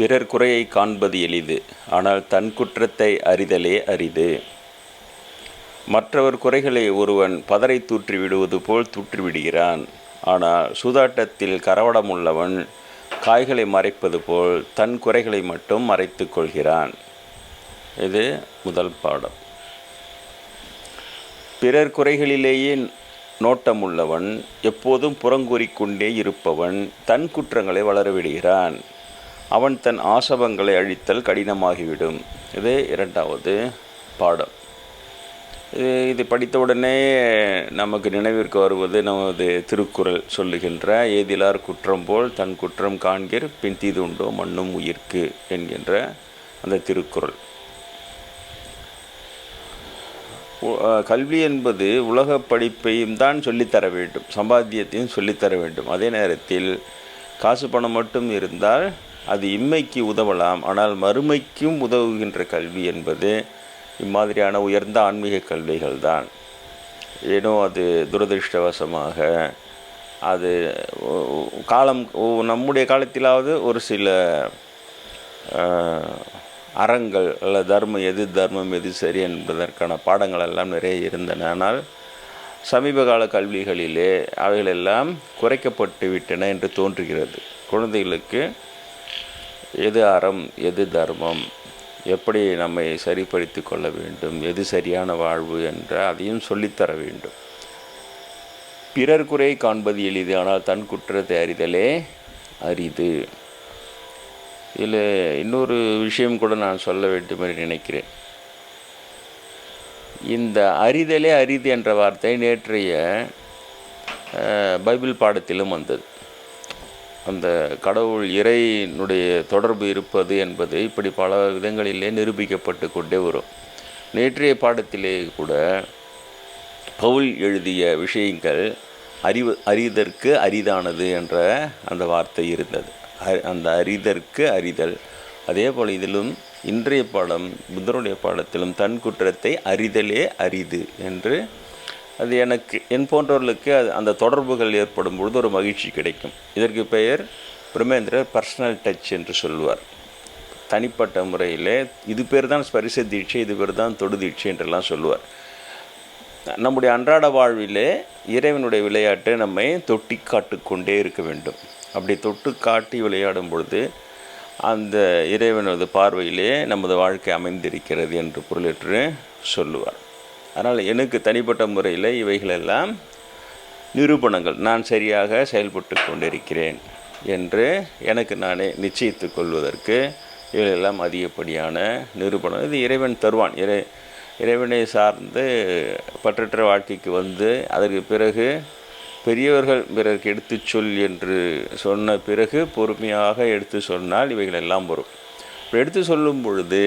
பிறர் குறையை காண்பது எளிது ஆனால் தன் குற்றத்தை அறிதலே அரிது. மற்றவர் குறைகளை ஒருவன் பதரை தூற்றி விடுவது போல் தூற்றி விடுகிறான் ஆனால் சூதாட்டத்தில் கரவடமுள்ளவன் காய்களை மறைப்பது போல் தன் குறைகளை மட்டும் மறைத்து கொள்கிறான். இது முதல் பாடம். பிறர் குறைகளிலேயே நோட்டமுள்ளவன் எப்போதும் புறங்கூறிக்கொண்டே இருப்பவன் தன் குற்றங்களை வளரவிடுகிறான். அவன் தன் ஆசவங்களை அழித்தல் கடினமாகிவிடும். இது இரண்டாவது பாடம். இது இது படித்தவுடனே நமக்கு நினைவிற்கு வருவது நமது திருக்குறள் சொல்லுகின்ற ஏதிலார் குற்றம் போல் தன் குற்றம் காண்கிற பின் தீதுண்டோ மண்ணும் உயிர்க்கு என்கின்ற அந்த திருக்குறள். கல்வி என்பது உலக படிப்பையும் தான் சொல்லித்தர வேண்டும் சம்பாத்தியத்தையும் சொல்லித்தர வேண்டும். அதே நேரத்தில் காசு பணம் மட்டும் இருந்தால் அது இம்மைக்கு உதவலாம் ஆனால் மறுமைக்கும் உதவுகின்ற கல்வி என்பது இம்மாதிரியான உயர்ந்த ஆன்மீக கல்விகள் தான் ஏனோ அது துரதிருஷ்டவசமாக அது காலம் நம்முடைய காலத்திலாவது ஒரு சில அறங்கள் அல்ல தர்மம் எது தர்மம் எது சரி என்பதற்கான பாடங்கள் எல்லாம் நிறைய இருந்தன. ஆனால் சமீப கால கல்விகளிலே அவைகளெல்லாம் குறைக்கப்பட்டு விட்டன என்று தோன்றுகிறது. குழந்தைகளுக்கு எது அறம் எது தர்மம்? எப்படி நம்மை சரிப்படுத்தி கொள்ள வேண்டும்? எது சரியான வாழ்வு என்ற அதையும் சொல்லித்தர வேண்டும். பிறர் குறை காண்பது எளிது ஆனால் தன் குற்றத்தை அறிதலே அரிது. இதில் இன்னொரு விஷயம் கூட நான் சொல்ல வேண்டும் என்று நினைக்கிறேன். இந்த அறிதலே அரிது என்ற வார்த்தை நேற்றைய பைபிள் பாடத்திலும் வந்தது. அந்த கடவுள் இறையினுடைய தொடர்பு இருப்பது என்பது இப்படி பல விதங்களிலே நிரூபிக்கப்பட்டு கொண்டே வரும். நேற்றைய பாடத்திலே கூட பவுல் எழுதிய விஷயங்கள் அறிவு அறிதற்கு அரிதானது என்ற அந்த வார்த்தை இருந்தது. அந்த அறிதற்கு அறிதல் அதே போல் இதிலும் இன்றைய பாடம் புத்தருடைய பாடத்திலும் தன் குற்றத்தை அறிதலே அரிது என்று அது எனக்கு என் போன்றவர்களுக்கு அது அந்த தொடர்புகள் ஏற்படும் பொழுது ஒரு மகிழ்ச்சி கிடைக்கும். இதற்கு பெயர் பிரமேந்திரர் பர்சனல் டச் என்று சொல்லுவார். தனிப்பட்ட முறையில் இது பேர் தான் ஸ்பரிச தீட்சை இது பேர் தான் தொடு தீட்சை என்றெல்லாம் சொல்லுவார். நம்முடைய அன்றாட வாழ்விலே இறைவனுடைய விளையாட்டை நம்மை தொட்டி காட்டுக்கொண்டே இருக்க வேண்டும். அப்படி தொட்டு காட்டி விளையாடும் பொழுது அந்த இறைவனது பார்வையிலே நமது வாழ்க்கை அமைந்திருக்கிறது என்று பொருளேற்று சொல்லுவார். அதனால் எனக்கு தனிப்பட்ட முறையில் இவைகளெல்லாம் நிரூபணங்கள் நான் சரியாக செயல்பட்டு கொண்டிருக்கிறேன் என்று எனக்கு நானே நிச்சயித்து கொள்வதற்கு இவைகளெல்லாம் அதிகப்படியான நிரூபணம். இது இறைவன் தருவான். இறை இறைவனை சார்ந்து பற்றற்ற வாழ்க்கைக்கு வந்து அதற்கு பிறகு பெரியவர்கள் பிறருக்கு எடுத்துச் சொல் என்று சொன்ன பிறகு பொறுமையாக எடுத்து சொன்னால் இவைகள் எல்லாம் வரும். இப்படி எடுத்து சொல்லும் பொழுது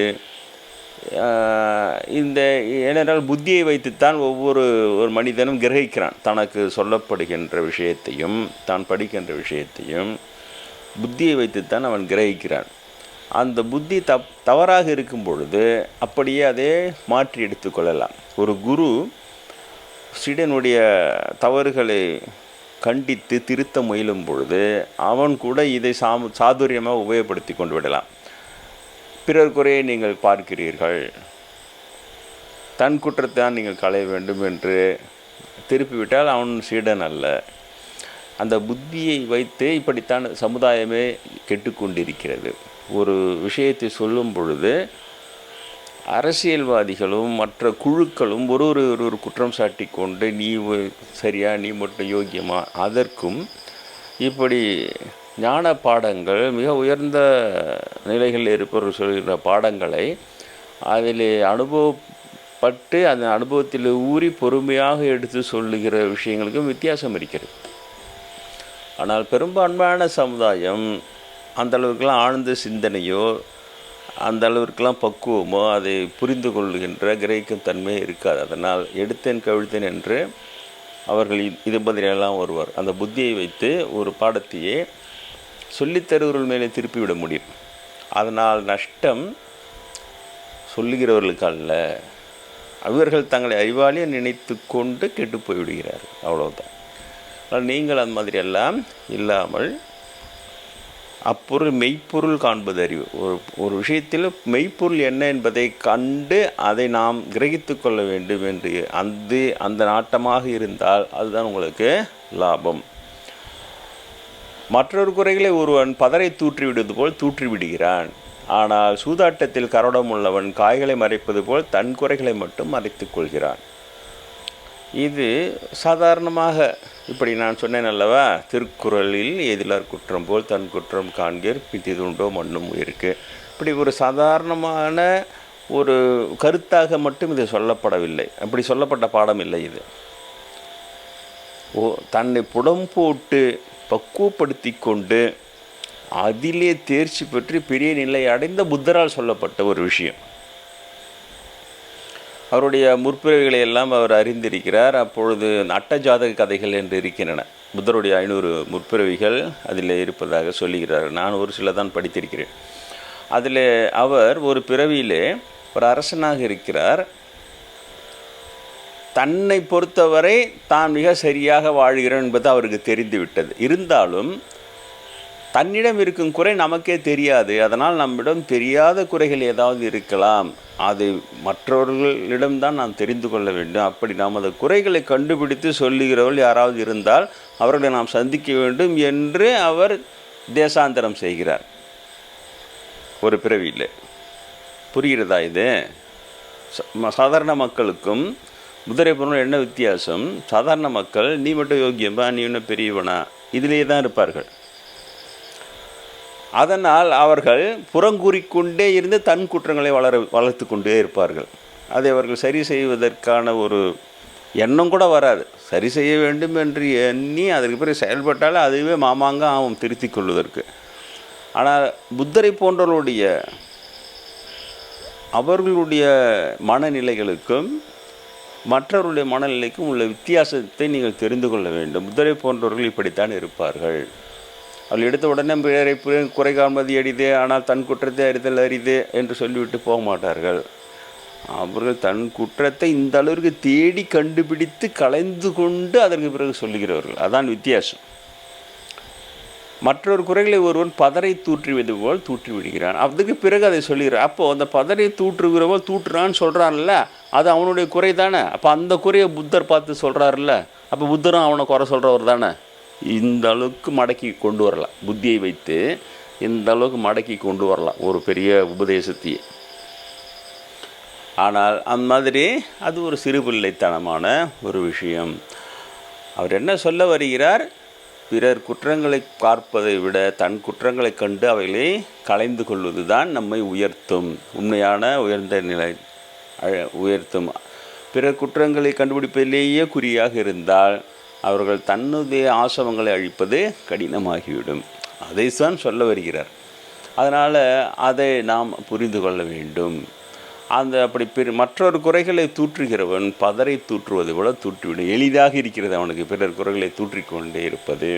இந்த ஏனென்றால் புத்தியை வைத்துத்தான் ஒவ்வொரு ஒரு மனிதனும் கிரகிக்கிறான். தனக்கு சொல்லப்படுகின்ற விஷயத்தையும் தான் படிக்கின்ற விஷயத்தையும் புத்தியை வைத்துத்தான் அவன் கிரகிக்கிறான். அந்த புத்தி தப் தவறாக இருக்கும் பொழுது அப்படியே அதே மாற்றி எடுத்துக்கொள்ளலாம் ஒரு குரு ஸ்ரீடனுடைய தவறுகளை கண்டித்து திருத்த முயலும் பொழுது அவன் கூட இதை சாம சாதுரியமாக உபயோகப்படுத்தி கொண்டு விடலாம். பிறர் குறையை நீங்கள் பார்க்கிறீர்கள். தன் குற்றத்தான் நீங்கள் களைய வேண்டும் என்று திருப்பிவிட்டால் அவன் சீடன் அல்ல. அந்த புத்தியை வைத்து இப்படித்தான் சமுதாயமே கெட்டுக்கொண்டிருக்கிறது. ஒரு விஷயத்தை சொல்லும் பொழுது அரசியல்வாதிகளும் மற்ற குழுக்களும் ஒரு ஒரு ஒரு ஒரு குற்றம் சாட்டி கொண்டு நீ சரியா நீ மட்டும் யோக்கியமா? அதற்கும் இப்படி ஞான பாடங்கள் மிக உயர்ந்த நிலைகளில் இருப்பவர்கள் சொல்கிற பாடங்களை அதில் அனுபவப்பட்டு அந்த அனுபவத்தில் ஊறி பொறுமையாக எடுத்து சொல்லுகிற விஷயங்களுக்கும் வித்தியாசம் இருக்கிறது. ஆனால் பெரும்பான்மையான சமுதாயம் அந்த அளவுக்குலாம் ஆழ்ந்த சிந்தனையோ அந்த அளவிற்கெல்லாம் பக்குவமோ அதை புரிந்து கொள்கின்ற கிரகிக்கும் தன்மை இருக்காது. அதனால் எடுத்தேன் கவிழ்த்தேன் என்று அவர்கள் இது பதிலெல்லாம் வருவார் அந்த புத்தியை வைத்து ஒரு பாடத்தையே சொல்லித்தருவர்கள் மேலே திருப்பிவிட முடியும். அதனால் நஷ்டம் சொல்லுகிறவர்களுக்கு அல்ல. அவர்கள் தங்களை அறிவாளியை நினைத்து கொண்டு கெட்டு போய்விடுகிறார்கள். அவ்வளோதான் ஆனால் நீங்கள் அந்த மாதிரி எல்லாம் இல்லாமல் அப்பொருள் மெய்ப்பொருள் காண்பது அறிவு. ஒரு ஒரு விஷயத்தில் மெய்ப்பொருள் என்ன என்பதை கண்டு அதை நாம் கிரகித்து கொள்ள வேண்டும் என்று அந்த அந்த நாட்டமாக இருந்தால் அதுதான் உங்களுக்கு லாபம். மற்றொரு குறைகளை ஒருவன் பதரை தூற்றி விடுவது போல் தூற்றி விடுகிறான் ஆனால் சூதாட்டத்தில் கரடம் உள்ளவன் காய்களை மறைப்பது போல் தன் குறைகளை மட்டும் மறைத்து கொள்கிறான். இது சாதாரணமாக இப்படி நான் சொன்னேன் அல்லவா? திருக்குறளில் எதிலார் குற்றம் போல் தன் குற்றம் காண்கீர் பித்திதுண்டோ மண்ணும் உயிருக்கு. இப்படி ஒரு சாதாரணமான ஒரு கருத்தாக மட்டும் இது சொல்லப்படவில்லை. அப்படி சொல்லப்பட்ட பாடம் இல்லை இது. ஓ தன்னை புடம் போட்டு பக்குவப்படுத்தி கொண்டு அதிலே தேர்ச்சி பெற்று பெரிய நிலை அடைந்த புத்தரால் சொல்லப்பட்ட ஒரு விஷயம். அவருடைய முற்பிறவிகளை எல்லாம் அவர் அறிந்திருக்கிறார். அப்பொழுது அட்ட ஜாதக கதைகள் என்று இருக்கின்றன. புத்தருடைய ஐநூறு முற்பிறவிகள் அதில் இருப்பதாக சொல்லுகிறார். நான் ஒரு சில தான் படித்திருக்கிறேன். அதில் அவர் ஒரு பிறவியிலே ஒரு அரசனாக இருக்கிறார். தன்னை பொறுத்தவரை தான் மிக சரியாக வாழ்கிறோம் என்பது அவருக்கு தெரிந்துவிட்டது. இருந்தாலும் தன்னிடம் இருக்கும் குறை நமக்கே தெரியாது. அதனால் நம்மிடம் தெரியாத குறைகள் ஏதாவது இருக்கலாம். அது மற்றவர்களிடம்தான் நாம் தெரிந்து கொள்ள வேண்டும். அப்படி நாம் குறைகளை கண்டுபிடித்து சொல்லுகிறவர்கள் யாராவது இருந்தால் அவர்களை நாம் சந்திக்க வேண்டும் என்று அவர் தேசாந்தரம் செய்கிறார். ஒரு பிறவியில். புரிகிறதா இது? ச- சாதாரண மக்களுக்கும் குதிரை பொருள் என்ன வித்தியாசம்? சாதாரண மக்கள் நீ மட்டும் யோக்கியம்பா நீ இன்னும் பெரியவனா? இதிலேயே தான் இருப்பார்கள். அதனால் அவர்கள் புறங்கூறிக்கொண்டே இருந்து தன் குற்றங்களை வளர வளர்த்து கொண்டே இருப்பார்கள். அதை அவர்கள் சரி செய்வதற்கான ஒரு எண்ணம் கூட வராது. சரி செய்ய வேண்டும் என்று எண்ணி அதற்கு பிறகு செயல்பட்டால் அதுவே மாமாங்க ஆகும் திருத்திக் கொள்வதற்கு. ஆனால் புத்தரை போன்றவர்களுடைய அவர்களுடைய மனநிலைகளுக்கும் மற்றவருடைய மனநிலைக்கும் உள்ள வித்தியாசத்தை நீங்கள் தெரிந்து கொள்ள வேண்டும். புத்தரை போன்றவர்கள் இப்படித்தான் இருப்பார்கள். அவள் எடுத்த உடனே பிறரை குறை காண்பது எளிதே ஆனால் தன் குற்றத்தை அறிதல் அரிதே என்று சொல்லிவிட்டு போக மாட்டார்கள். அவர்கள் தன் குற்றத்தை இந்த அளவிற்கு தேடி கண்டுபிடித்து கலைந்து கொண்டு அதற்கு பிறகு சொல்லுகிறவர்கள். அதான் வித்தியாசம். மற்றொரு குறைகளை ஒருவன் பதரை தூற்றுவது போல் தூற்றி விடுகிறான். அதுக்கு பிறகு அதை சொல்லிடுறான் அப்போ அந்த பதரை தூற்றுகிற போல் தூற்றுறான்னு சொல்கிறான்ல அது அவனுடைய குறை தானே? அப்போ அந்த குறையை புத்தர் பார்த்து சொல்கிறாருல்ல அப்போ புத்தரும் அவனை குறை சொல்கிறவர் தானே? இந்த அளவுக்கு மடக்கி கொண்டு வரலாம். புத்தியை வைத்து இந்த அளவுக்கு மடக்கி கொண்டு வரலாம் ஒரு பெரிய உபதேசத்தையே. ஆனால் அந்த மாதிரி அது ஒரு சிறு பிள்ளைத்தனமான ஒரு விஷயம். அவர் என்ன சொல்ல வருகிறார்? பிறர் குற்றங்களை பார்ப்பதை விட தன் குற்றங்களை கண்டு அவைகளை கலைந்து கொள்வது தான் நம்மை உயர்த்தும். உண்மையான உயர்ந்த நிலை அழ- உயர்த்தும். பிறர் குற்றங்களை கண்டுபிடிப்பதிலேயே குறியாக இருந்தால் அவர்கள் தன்னுடைய ஆசவங்களை அழிப்பது கடினமாகிவிடும். அதை தான் சொல்ல வருகிறார். அதனால் அதை நாம் புரிந்து கொள்ள வேண்டும். அந்த அப்படி பிற மற்றொரு குறைகளை தூற்றுகிறவன் பதரை தூற்றுவது போல தூற்றிவிடும். எளிதாக இருக்கிறது அவனுக்கு பிறர் குறைகளை தூற்றிக்கொண்டே இருப்பது.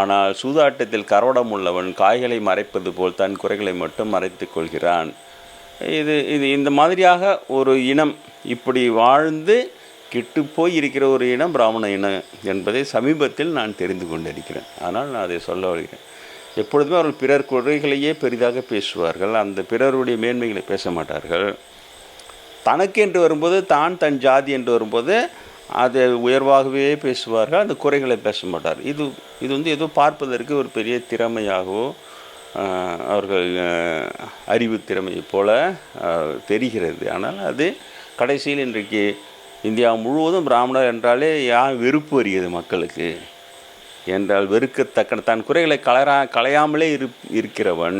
ஆனால் சூதாட்டத்தில் கரோடம் உள்ளவன் காய்களை மறைப்பது போல் தன் குறைகளை மட்டும் மறைத்து கொள்கிறான். இது இது இந்த மாதிரியாக ஒரு இனம் இப்படி வாழ்ந்து கெட்டுப்போய் இருக்கிற ஒரு இனம் பிராமண இனம் என்பதை சமீபத்தில் நான் தெரிந்து கொண்டிருக்கிறேன். ஆனால் நான் அதை சொல்ல வருகிறேன். எப்பொழுதுமே அவர்கள் பிறர் குறைகளையே பெரிதாக பேசுவார்கள். அந்த பிறருடைய மேன்மைகளை பேச மாட்டார்கள். தனக்கு என்று வரும்போது தான் தன் ஜாதி என்று வரும்போது அதை உயர்வாகவே பேசுவார்கள் அந்த குறைகளை பேச மாட்டார். இது இது வந்து ஏதோ பார்ப்பதற்கு ஒரு பெரிய திறமையாகவோ அவர்கள் அறிவு திறமையை போல தெரிகிறது. ஆனால் அது கடைசியில் இன்றைக்கு இந்தியா முழுவதும் பிராமணர் என்றாலே யார் வெறுப்பு வருகிறது மக்களுக்கு? என்றால் வெறுக்கத்தக்க தன் குறைகளை கலரா களையாமலே இரு இருக்கிறவன்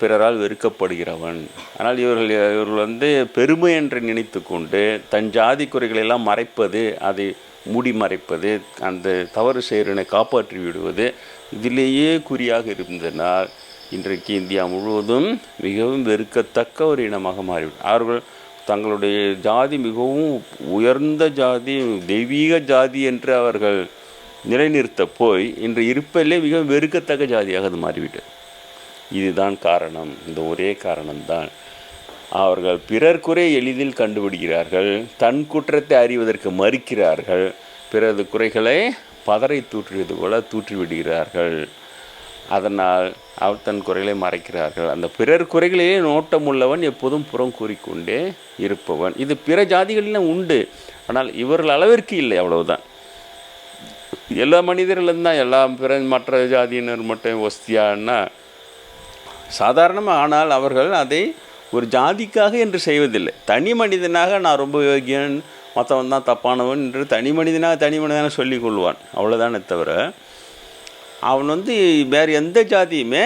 பிறரால் வெறுக்கப்படுகிறவன். ஆனால் இவர்கள் இவர்கள் வந்து பெருமை என்று நினைத்து கொண்டு தன் ஜாதி குறைகளை எல்லாம் மறைப்பது அதை மூடி மறைப்பது அந்த தவறு செய்கிறனை காப்பாற்றி விடுவது இதிலேயே குறியாக இருந்தனால் இன்றைக்கு இந்தியா முழுவதும் மிகவும் வெறுக்கத்தக்க ஒரு இனமாக மாறிவிடும் அவர்கள் தங்களுடைய ஜாதி மிகவும் உயர்ந்த ஜாதி தெய்வீக ஜாதி என்று அவர்கள் நிலைநிறுத்த போய் இன்று இருப்பதிலே மிகவும் வெறுக்கத்தக்க ஜாதியாக அது மாறிவிட்டது. இதுதான் காரணம். இந்த ஒரே காரணம்தான். அவர்கள் பிறர் குறை எளிதில் கண்டுபிடிக்கிறார்கள். தன் குற்றத்தை அறிவதற்கு மறுக்கிறார்கள். பிறது குறைகளை பதறை தூற்றுவது போல தூற்றிவிடுகிறார்கள். அதனால் அவர் தன் குறைகளை மறைக்கிறார்கள். அந்த பிறர் குறைகளிலே நோட்டம் உள்ளவன் எப்போதும் புறம் கூறிக்கொண்டே இருப்பவன். இது பிற ஜாதிகளிலும் உண்டு. ஆனால் இவர்கள் அளவிற்கு இல்லை அவ்வளவுதான். எல்லா மனிதர்களும் தான். எல்லா பிற மற்ற ஜாதியினர் மட்டும் ஒஸ்தியான்னா சாதாரணமாக ஆனால் அவர்கள் அதை ஒரு ஜாதிக்காக என்று செய்வதில்லை. தனி மனிதனாக நான் ரொம்ப யோகியன் மற்றவன் தான் தப்பானவன் என்று தனி மனிதனாக தனி மனிதனாக சொல்லிக் கொள்வான். அவ்வளோதானே தவிர அவன் வந்து வேறு எந்த ஜாதியுமே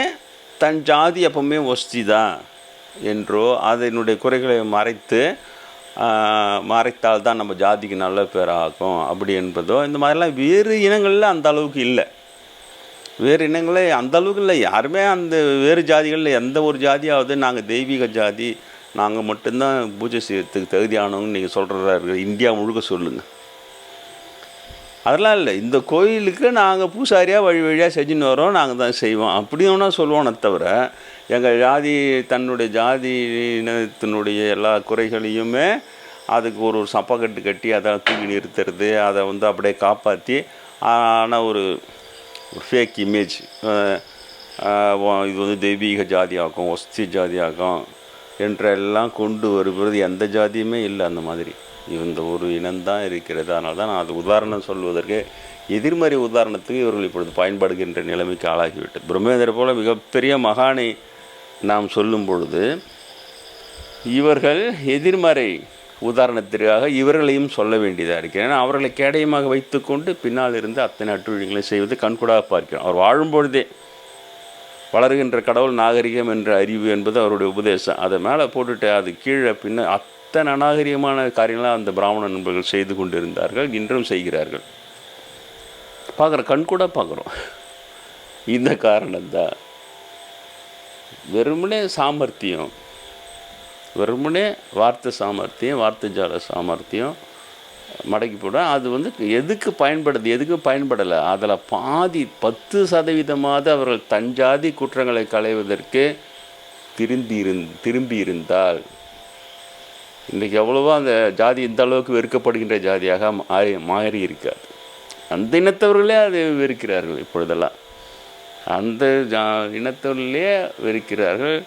தன் ஜாதி எப்பவுமே ஒஸ்தி தான் என்றோ அதனுடைய குறைகளை மறைத்து மறைத்தால் தான் நம்ம ஜாதிக்கு நல்ல பேர் ஆகும் அப்படி என்பதோ இந்த மாதிரிலாம் வேறு இனங்களில் அந்த அளவுக்கு இல்லை. வேறு இனங்களே அந்த அளவுக்கு இல்லை. யாருமே அந்த வேறு ஜாதிகளில் எந்த ஒரு ஜாதியாவது நாங்கள் தெய்வீக ஜாதி நாங்கள் மட்டும்தான் பூஜை செய்யறதுக்கு தகுதியானவங்கன்னு நீங்கள் சொல்கிறதா இருக்குது இந்தியா முழுக்க சொல்லுங்கள் அதெல்லாம் இல்லை. இந்த கோயிலுக்கு நாங்கள் பூசாரியாக வழி வழியாக செஞ்சுன்னு வரோம் நாங்கள் தான் செய்வோம். அப்படின்னா சொல்லுவோம்னே தவிர எங்கள் ஜாதி தன்னுடைய ஜாதி இனத்தினுடைய எல்லா குறைகளையுமே அதுக்கு ஒரு சப்பக்கட்டு கட்டி அதை தூக்கி நிறுத்துறது அதை வந்து அப்படியே காப்பாற்றி ஆனால் ஒரு ஒரு ஃபேக் இமேஜ் இது வந்து தெய்வீக ஜாதியாகும் ஒஸ்தி ஜாதியாகும் என்றெல்லாம் கொண்டு வருகிறது. எந்த ஜாதியுமே இல்லை அந்த மாதிரி. இந்த ஒரு இனம்தான் இருக்கிறது. அதனால தான் நான் அது உதாரணம் சொல்வதற்கு எதிர்மறை உதாரணத்துக்கு இவர்கள் இப்பொழுது பயன்படுகின்ற நிலைமைக்கு ஆளாகிவிட்டது. பிரம்மேந்திர போல மிகப்பெரிய மகானை நாம் சொல்லும் பொழுது இவர்கள் எதிர்மறை உதாரணத்திற்காக இவர்களையும் சொல்ல வேண்டியதாக இருக்கிறது ஏன்னா அவர்களை கேடயமாக வைத்துக்கொண்டு பின்னால் இருந்து அத்தனை அட்டுழியங்களை செய்வது கண்கூடாக பார்க்கிறோம். அவர் வாழும்பொழுதே வளர்கின்ற கடவுள் நாகரிகம் என்ற அறிவு என்பது அவருடைய உபதேசம். அதை மேலே போட்டுட்டு அது கீழே பின்ன அத்தனை அநாகரிகமான காரியங்களாக அந்த பிராமண நண்பர்கள் செய்து கொண்டிருந்தார்கள். இன்றும் செய்கிறார்கள். பார்க்குற கண்கூட பார்க்குறோம். இந்த காரணம்தான். வெறுமனே சாமர்த்தியம். வெறுமனே வார்த்தை சாமர்த்தியம் வார்த்தை ஜால சாமர்த்தியம் மடக்கி போட அது வந்து எதுக்கு பயன்படுது எதுக்கு பயன்படலை? அதில் பாதி பத்து சதவீதமாவது அவர்கள் தஞ்சாதி குற்றங்களை களைவதற்கு திரும்பி இருந் திரும்பி இருந்தால் இன்றைக்கி எவ்வளவோ அந்த ஜாதி இந்த அளவுக்கு வெறுக்கப்படுகின்ற ஜாதியாக மாறி மாறி இருக்காது. அந்த இனத்தவர்களே அது வெறுக்கிறார்கள் இப்பொழுதெல்லாம். அந்த ஜா இனத்தவர்களே வெறுக்கிறார்கள்.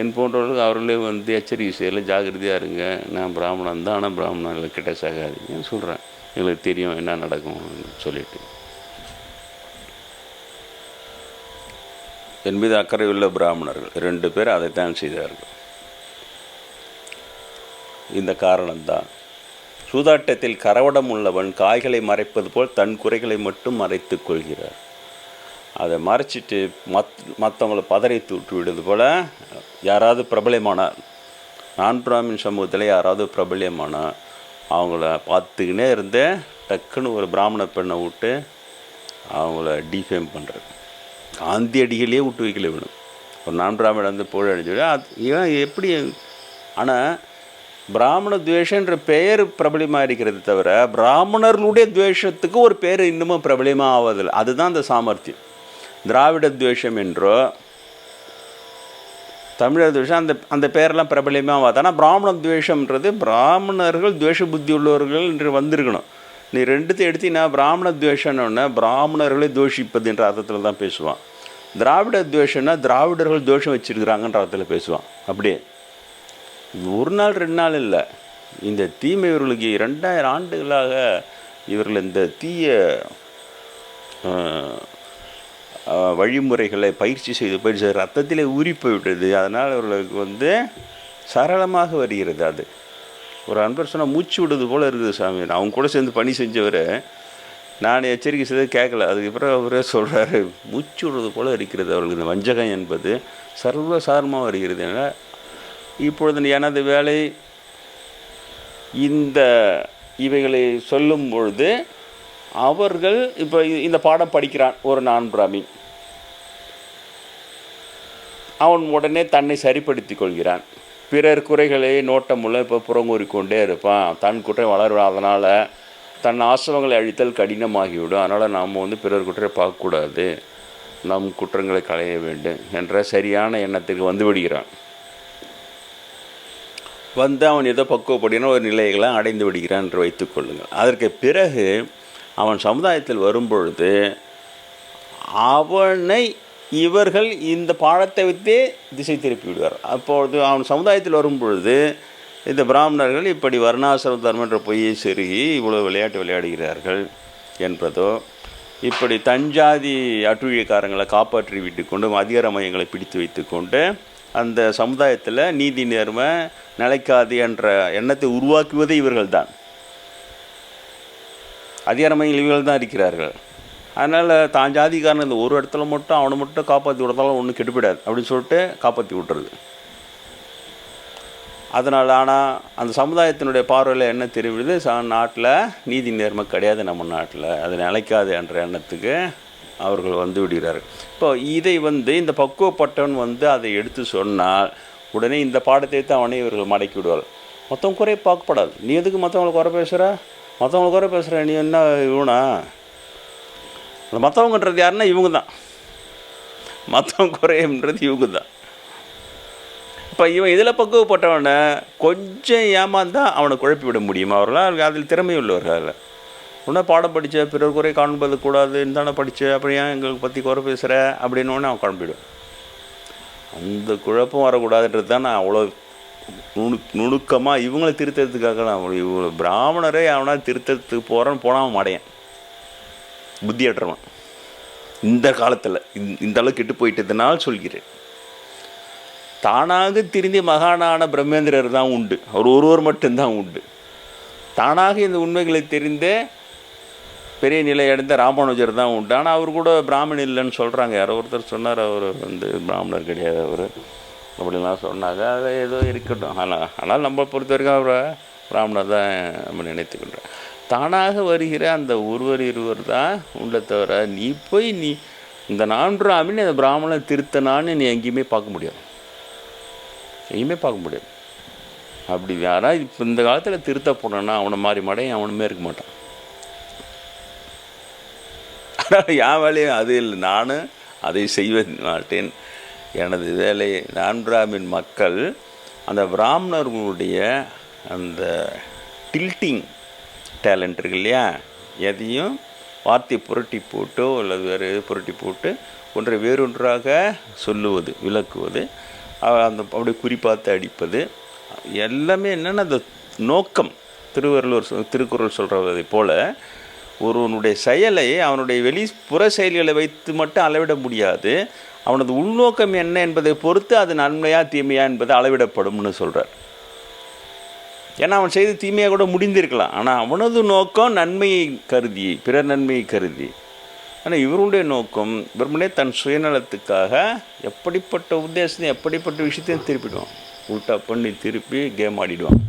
என் போன்றவர்கள் அவர்களே வந்து எச்சரிக்கை செய்யலை ஜாகிரதையாக இருங்க. நான் பிராமணன் தான் ஆனால் பிராமணர்களை கிட்ட சாகாதீங்கன்னு சொல்கிறேன் எங்களுக்கு தெரியும் என்ன நடக்கும்னு சொல்லிட்டு. என் மீது அக்கறை உள்ள பிராமணர்கள் ரெண்டு பேர் அதைத்தான் செய்தார்கள். இந்த காரணம்தான். சூதாட்டத்தில் கரவடம் உள்ளவன் காய்களை மறைப்பது போல் தன் குறைகளை மட்டும் மறைத்து கொள்கிறார். அதை மறைச்சிட்டு மத் மற்றவங்கள பதறை தூட்டு விடுவது போல் யாராவது பிரபலமான நான் பிராமின் சமூகத்தில் யாராவது பிரபலியமானால் அவங்கள பார்த்துக்கினே இருந்து டக்குன்னு ஒரு பிராமண பெண்ணை விட்டு அவங்கள டிஃபேம் பண்ணுறது காந்தி அடிகளையே விட்டு வைக்கல வேணும் ஒரு நான் பிராமணன் வந்து புகழ் அடிச்சு அது ஏன் எப்படி ஆனால் பிராமண துவேஷன்ற பெயர் பிரபலியமாக இருக்கிறது தவிர பிராமணர்களுடைய துவேஷத்துக்கு ஒரு பேர் இன்னமும் பிரபலியமாக ஆவதில்லை அதுதான் அந்த சாமர்த்தியம். திராவிட துவேஷம் என்றோ தமிழர் துவேஷம் அந்த அந்த பேரெல்லாம் பிரபலியமாக ஆகாது ஆனால் பிராமண துவேஷம்ன்றது பிராமணர்கள் துவேஷ புத்தி உள்ளவர்கள் என்று வந்திருக்கணும். நீ ரெண்டுத்தையும் எடுத்தீங்கன்னா பிராமண துவேஷம்னு பிராமணர்களை தோஷிப்பது என்ற அர்த்தத்தில் தான் பேசுவான். திராவிட துவேஷம்னா திராவிடர்கள் தோஷம் வச்சிருக்கிறாங்கன்ற அர்த்தத்தில் பேசுவான். அப்படியே ஒரு நாள் ரெண்டு நாள் இல்லை. இந்த தீமை இவர்களுக்கு ரெண்டாயிரம் ஆண்டுகளாக இவர்கள் இந்த தீய வழிமுறைகளை பயிற்சி செய்து பயிற்சி செய்து ரத்தத்திலே ஊறி போய்விட்டது. அதனால் அவர்களுக்கு வந்து சரளமாக வருகிறது அது. ஒரு அன்பர் சொன்னால் மூச்சு விடுறது போல் இருக்குது சாமி. அவங்க கூட சேர்ந்து பணி செஞ்சவர் நான் எச்சரிக்கை செய்து கேட்கல. அதுக்கப்புறம் அவரே சொல்கிறாரு மூச்சு விடுறது போல் இருக்கிறது அவர்களுக்கு. இந்த வஞ்சகம் என்பது சர்வசாரமாக வருகிறது என. இப்பொழுது எனது வேலை இந்த இவைகளை சொல்லும் பொழுது அவர்கள் இப்போ இந்த பாடம் படிக்கிறான் ஒரு நான் பிராமி. அவன் உடனே தன்னை சரிப்படுத்திக் கொள்கிறான். பிறர் குறைகளை நோட்டமுள்ள இப்போ புறங்கூறிக்கொண்டே இருப்பான். தன் குற்றம் வளரும் அதனால் தன் ஆசிரமங்களை அழித்தல் கடினமாகிவிடும். அதனால் நாம் வந்து பிறர் குற்றம் பார்க்கக்கூடாது. நம் குற்றங்களை களைய வேண்டும் என்ற சரியான எண்ணத்திற்கு வந்து விடுகிறான். வந்து அவன் ஏதோ பக்குவப்படின ஒரு நிலைகளை அடைந்து விடுகிறான் என்று வைத்துக்கொள்ளுங்கள் அதற்கு பிறகு அவன் சமுதாயத்தில் வரும்பொழுது அவனை இவர்கள் இந்த பாடத்தை வைத்தே திசை திருப்பி விடுவார். அப்பொழுது அவன் சமுதாயத்தில் வரும்பொழுது இந்த பிராமணர்கள் இப்படி வர்ணாசிரம தர்மம் என்ற பொய்யை செருகி இவ்வளோ விளையாட்டு விளையாடுகிறார்கள் என்பதோ இப்படி தஞ்சாதி அட்டுழியக்காரங்களை காப்பாற்றி விட்டுக்கொண்டு அதிகார மையங்களை பிடித்து வைத்துக்கொண்டு அந்த சமுதாயத்தில் நீதி நேர்மை நிலைக்காது என்ற எண்ணத்தை உருவாக்குவதே இவர்கள்தான். அதிகார மையங்கள் இவர்கள் தான் இருக்கிறார்கள். அதனால் தான் ஜாதிக்காரன் இந்த ஒரு இடத்துல மட்டும் அவனை மட்டும் காப்பாற்றி விடுறதால ஒன்றும் கெட்டுப்பிடாது அப்படின்னு சொல்லிட்டு காப்பாற்றி விட்டுறது அதனால் ஆனால் அந்த சமுதாயத்தினுடைய பார்வையில் என்ன தெரிவிடுது? ச நாட்டில் நீதி நேர்மை கிடையாது நம்ம நாட்டில். அது நிலைக்காது என்ற எண்ணத்துக்கு அவர்கள் வந்து விடுகிறார்கள். இப்போ இதை வந்து இந்த பக்குவப்பட்டவன் வந்து அதை எடுத்து சொன்னால் உடனே இந்த பாடத்தை தான் அவனை இவர்கள் மடக்கி விடுவாள். மற்றவங்க குறை பார்க்கப்படாது. நீ எதுக்கு மற்றவங்களை குறை பேசுகிற மற்றவங்களை குறை பேசுகிற நீ என்ன இவனா? அந்த மற்றவங்கன்றது யாருன்னா இவங்க தான் மற்றவங்க குறையன்றது இவங்க தான் இப்போ இவன் இதில் பக்குவப்பட்டவனை கொஞ்சம் ஏமாந்தா அவனை குழப்பி விட முடியுமா? அவர்களால் அதில் திறமை உள்ளவர்கள் உன்ன பாடம் படித்த பிறர் குறை காண்பது கூடாது தானே படித்த அப்புறம் ஏன் எங்களுக்கு பற்றி குறை பேசுகிற அப்படின்னு அவன் குழம்பிடுவான் அந்த குழப்பம் வரக்கூடாதுன்றது தான் நான் அவ்வளோ நுணு நுணுக்கமாக இவங்களை திருத்தறதுக்காக நான் இவ்வளோ பிராமணரே அவனா திருத்தத்துக்கு போகிறான்னு போனால் மாடையன் புத்தியற்றவன். இந்த காலத்தில் இந்த அளவுக்கு கெட்டு போயிட்டதுனால் சொல்கிறேன். தானாக திருந்தி மகானான பிரம்மேந்திரர் தான் உண்டு. அவர் ஒருவர் மட்டும்தான் உண்டு. தானாக இந்த உண்மைகளை தெரிந்த பெரிய நிலை அடைந்த ராமானுஜர் தான் உண்டு. ஆனால் அவர் கூட பிராமணன் இல்லைன்னு சொல்கிறாங்க யாரோ ஒருத்தர் சொன்னார் அவர் வந்து பிராமணர் கிடையாது அவர். அப்படிலாம் சொன்னாங்க. அது ஏதோ இருக்கட்டும். ஆனால் ஆனால் நம்ம பொறுத்த வரைக்கும் அவரை பிராமணர் தான் நம்ம நினைத்துக்கின்றோம் தானாக வருகிற அந்த ஒருவர் இருவர் தான் உள்ள தவிர நீ போய் நீ இந்த நான்காமின் அந்த பிராமணன் திருத்தனான்னு நீ எங்கேயுமே பார்க்க முடியாது. எங்கேயுமே பார்க்க முடியாது. அப்படி யாராவது இப்போ இந்த காலத்தில் திருத்த போனோன்னா அவனை மாதிரி மடையும் அவனுமே இருக்க மாட்டான். ஆனால் என் வேலையும் அது இல்லை. நானும் அதை செய்வ மாட்டேன். எனது வேலை நான்காமின் மக்கள் அந்த பிராமணர்களுடைய அந்த டில்ட்டிங் டேலண்ட் இருக்கு இல்லையா? எதையும் வார்த்தை புரட்டி போட்டோ அல்லது வேறு எது புரட்டி போட்டு ஒன்றை வேறொன்றாக சொல்லுவது விளக்குவது அந்த அப்படியே குறிப்பாத்து அடிப்பது எல்லாமே என்னென்னா அந்த நோக்கம். திருவள்ளுவர் திருக்குறள் சொல்கிறதை போல் ஒருவனுடைய செயலை அவனுடைய வெளி புற செயல்களை வைத்து மட்டும் அளவிட முடியாது. அவனது உள்நோக்கம் என்ன என்பதை பொறுத்து அது நன்மையா தீமையா என்பது அளவிடப்படும்னு சொல்கிறார் ஏன்னா அவன் செய்து தீமையாக கூட முடிந்திருக்கலாம். ஆனால் அவனது நோக்கம் நன்மையை கருதி பிறர் நன்மையை கருதி. ஆனால் இவருடைய நோக்கம் வெறுமனே தன் சுயநலத்துக்காக எப்படிப்பட்ட உத்தேசத்தையும் எப்படிப்பட்ட விஷயத்தையும் திருப்பிடுவான். உல்ட்டா பண்ணி திருப்பி கேம் ஆடிடுவான்.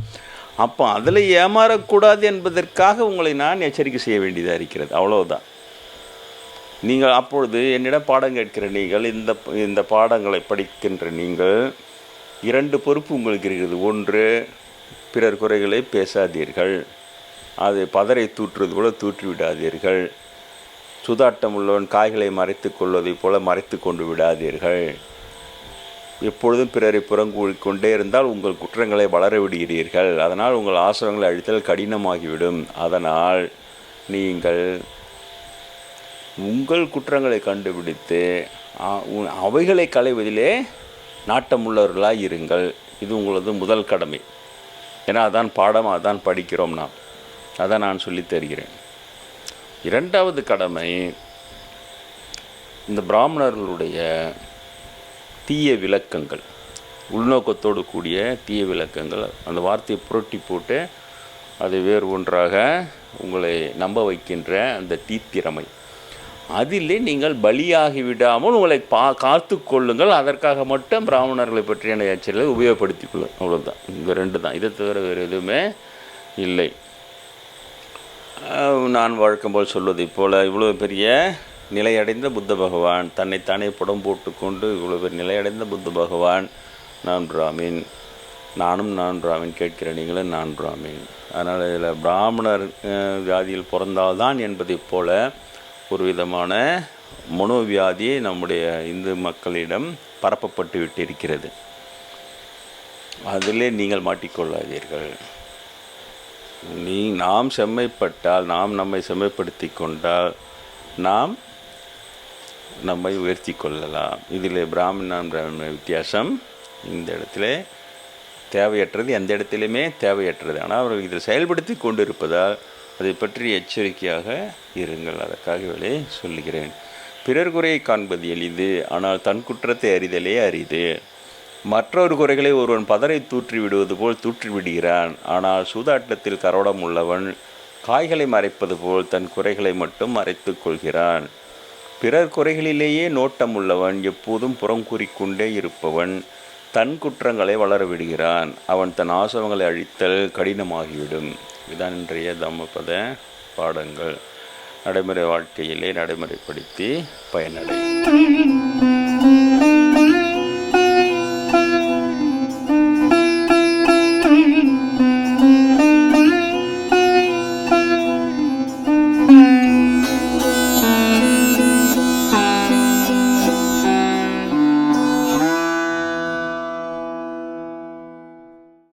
அப்போ அதில் ஏமாறக்கூடாது என்பதற்காக உங்களை நான் எச்சரிக்கை செய்ய வேண்டியதாக இருக்கிறது. அவ்வளோதான் நீங்கள் அப்பொழுது என்னிடம் பாடம் கேட்கிற நீங்கள் இந்த இந்த பாடங்களை படிக்கின்ற நீங்கள் இரண்டு பொறுப்பு உங்களுக்கு இருக்கிறது. ஒன்று பிறர் குறைகளை பேசாதீர்கள். அது பதரை தூற்றுவது போல தூற்றி விடாதீர்கள் சுதாட்டம் உள்ளவன் காய்களை மறைத்து கொள்வதைப் போல மறைத்து கொண்டு விடாதீர்கள். எப்பொழுதும் பிறரை புறங்கூறிக் கொண்டே இருந்தால் உங்கள் குற்றங்களை வளர விடுகிறீர்கள். அதனால் உங்கள் ஆசிரங்களை அழித்தல் கடினமாகிவிடும். அதனால் நீங்கள் உங்கள் குற்றங்களை கண்டுபிடித்து அவைகளை களைவதிலே நாட்டமுள்ளவர்களாக இருங்கள். இது உங்களது முதல் கடமை. ஏன்னா அதான் பாடம் அதான் படிக்கிறோம் நாம். அதை நான் சொல்லித் தருகிறேன். இரண்டாவது கடமை இந்த பிராமணர்களுடைய தீய விளக்கங்கள் உள்நோக்கத்தோடு கூடிய தீய விளக்கங்கள் அந்த வார்த்தையை புரட்டி போட்டு அதை வேறு ஒன்றாக உங்களை நம்ப வைக்கின்ற அந்த தீத்திறமை. அதிலே நீங்கள் பலியாகி விடாமல் உங்களை பா காத்து கொள்ளுங்கள். அதற்காக மட்டும் பிராமணர்களை பற்றியான எச்சரிக்கைகளை உபயோகப்படுத்திக் கொள்ளும் அவ்வளோதான் இந்த ரெண்டு தான். இதை தவிர வேறு எதுவுமே இல்லை. நான் வழக்கம் போல் சொல்வதைப் போல் இவ்வளோ பெரிய நிலையடைந்த புத்த பகவான் தன்னைத்தானே புடம் போட்டுக்கொண்டு இவ்வளோ பெரிய நிலையடைந்த புத்த பகவான் நான் பிராமின். நானும் நான் பிராமின். கேட்கிற நீங்களும் நான் பிராமின். அதனால் இதில் பிராமணர் ஜாதியில் பிறந்தால்தான் என்பதைப் போல ஒரு விதமான மனோவியாதி நம்முடைய இந்து மக்களிடம் பரப்பப்பட்டு விட்டிருக்கிறது. அதிலே நீங்கள் மாட்டிக்கொள்ளாதீர்கள். நீ நாம் செம்மைப்பட்டால் நாம் நம்மை செம்மைப்படுத்தி கொண்டால் நாம் நம்மை உயர்த்தி கொள்ளலாம். இதில் பிராமணன் பிராமண வித்தியாசம் இந்த இடத்துல தேவையற்றது எந்த இடத்துலையுமே தேவையற்றது. ஆனால் அவர்கள் இதில் செயல்படுத்தி கொண்டு இருப்பதால் அதை பற்றி எச்சரிக்கையாக இருங்கள். அதற்காகவே சொல்லுகிறேன். பிறர் குறையை காண்பது எளிது ஆனால் தன் குற்றத்தை அறிதலே அரிது. மற்றொரு குறைகளை ஒருவன் பதரை தூற்றி விடுவது போல் தூற்றி விடுகிறான். ஆனால் சூதாட்டத்தில் கரோடம் உள்ளவன் காய்களை மறைப்பது போல் தன் குறைகளை மட்டும் மறைத்து கொள்கிறான். பிறர் குறைகளிலேயே நோட்டம் உள்ளவன் எப்போதும் புறம் கூறிக்கொண்டே இருப்பவன் தன் குற்றங்களை வளர விடுகிறான். அவன் தன் ஆசவங்களை அழித்தல் கடினமாகிவிடும். இதான் இன்றைய தம்மபத பாடங்கள். நடைமுறை வாழ்க்கையிலே நடைமுறைப்படுத்தி பயனடை